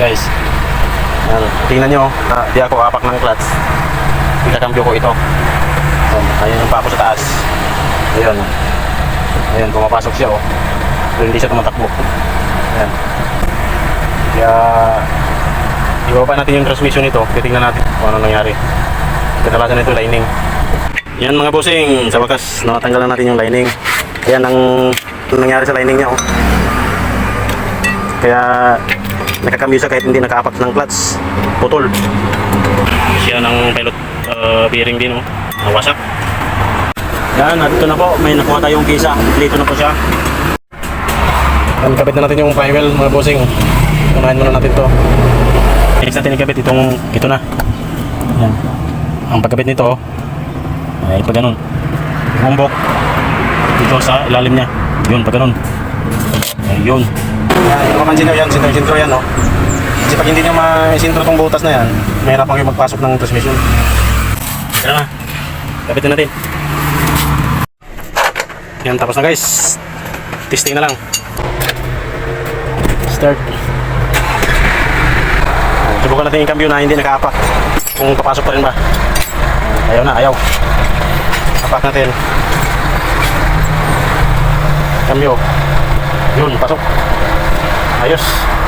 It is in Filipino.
guys. Yan. Tingnan nyo, ah, di ako apak ng clutch. Ikakambyo ko ito. Ayan yung pa ako sa taas. Ayan. Ayan, pumapasok siya oh. Pero hindi siya tumatakbo. Ayan. Kaya, ibaba natin yung transmission nito. Titingnan natin kung ano nangyari. Kadalasan nito lining. Yan mga bossing, sa wakas, nakatanggal na natin yung lining. Ayan ang nangyari sa lining niya oh. Kaya nakakambyo siya kahit hindi nakaapak ng clutch. Putol. Siya ng pilot uh, bearing din oh. Nawasak. Yan, at ito na po. May nakuha tayong kisa. Dito na po siya. Yan, kabit na natin yung flywheel mga bossing. Unahin muna natin to. Next natin ikabit itong ito na. Yan. Ang pagkabit nito ay pag ganun. Bumbok dito sa ilalim niya. Yun, pag ganun. Ayun. Yan, mapansin nyo yan, sintro-sintro yan, no? Kasi pag hindi nyo ma-sintro tong butas na yan, mahirap kayo magpasok ng transmission. Yan na. Kapitin natin. Yan, tapos na guys. Testing na lang. Start. Subukan natin yung cambio na hindi nakaapak. Kung papasok pa rin ba. Ayaw na, ayaw. Apak natin. Cambio. Yun, pasok. Ayos.